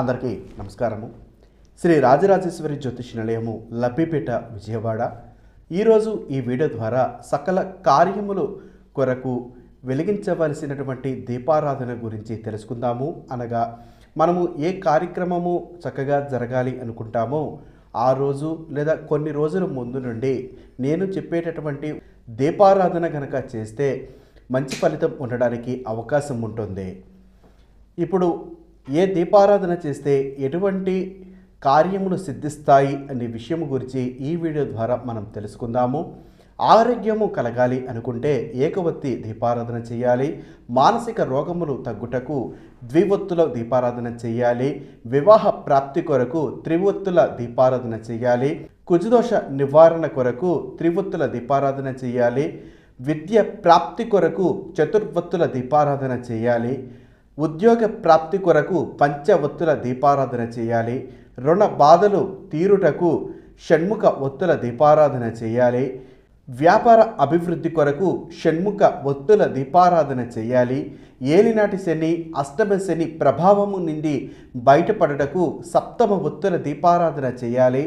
అందరికీ నమస్కారము. శ్రీ రాజరాజేశ్వరి జ్యోతిష్ నిలయము లబ్బిపేట విజయవాడ. ఈరోజు ఈ వీడియో ద్వారా సకల కార్యములు కొరకు వెలిగించవలసినటువంటి దీపారాధన గురించి తెలుసుకుందాము. అనగా మనము ఏ కార్యక్రమము చక్కగా జరగాలి అనుకుంటామో ఆ రోజు లేదా కొన్ని రోజుల ముందు నుండి నేను చెప్పేటటువంటి దీపారాధన కనుక చేస్తే మంచి ఫలితం ఉండడానికి అవకాశం ఉంటుంది. ఇప్పుడు ఏ దీపారాధన చేస్తే ఎటువంటి కార్యములు సిద్ధిస్తాయి అనే విషయం గురించి ఈ వీడియో ద్వారా మనం తెలుసుకుందాము. ఆరోగ్యము కలగాలి అనుకుంటే ఏకవత్తి దీపారాధన చేయాలి. మానసిక రోగములు తగ్గుటకు ద్వివత్తుల దీపారాధన చేయాలి. వివాహ ప్రాప్తి కొరకు త్రివత్తుల దీపారాధన చేయాలి. కుజదోష నివారణ కొరకు త్రివత్తుల దీపారాధన చేయాలి. విద్య ప్రాప్తి కొరకు చతుర్వత్తుల దీపారాధన చేయాలి. ఉద్యోగ ప్రాప్తి కొరకు పంచ ఒత్తుల దీపారాధన చేయాలి. రుణ బాధలు తీరుటకు షణ్ముఖ ఒత్తుల దీపారాధన చేయాలి. వ్యాపార అభివృద్ధి కొరకు షణ్ముఖ ఒత్తుల దీపారాధన చేయాలి. ఏలినాటి శని అష్టమ శని ప్రభావము నుండి బయటపడటకు సప్తమ ఒత్తుల దీపారాధన చేయాలి.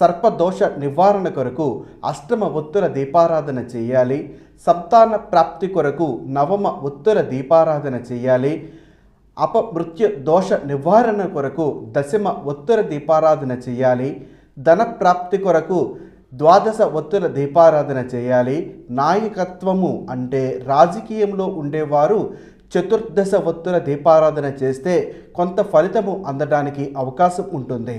సర్పదోష నివారణ కొరకు అష్టమ ఒత్తుల దీపారాధన చేయాలి. సంతాన ప్రాప్తి కొరకు నవమ ఒత్తుల దీపారాధన చేయాలి. అపమృత్యు దోష నివారణ కొరకు దశమ ఒత్తుల దీపారాధన చేయాలి. ధన ప్రాప్తి కొరకు ద్వాదశ ఒత్తుల దీపారాధన చేయాలి. నాయకత్వము అంటే రాజకీయంలో ఉండేవారు చతుర్దశ ఒత్తుల దీపారాధన చేస్తే కొంత ఫలితము అందడానికి అవకాశం ఉంటుంది.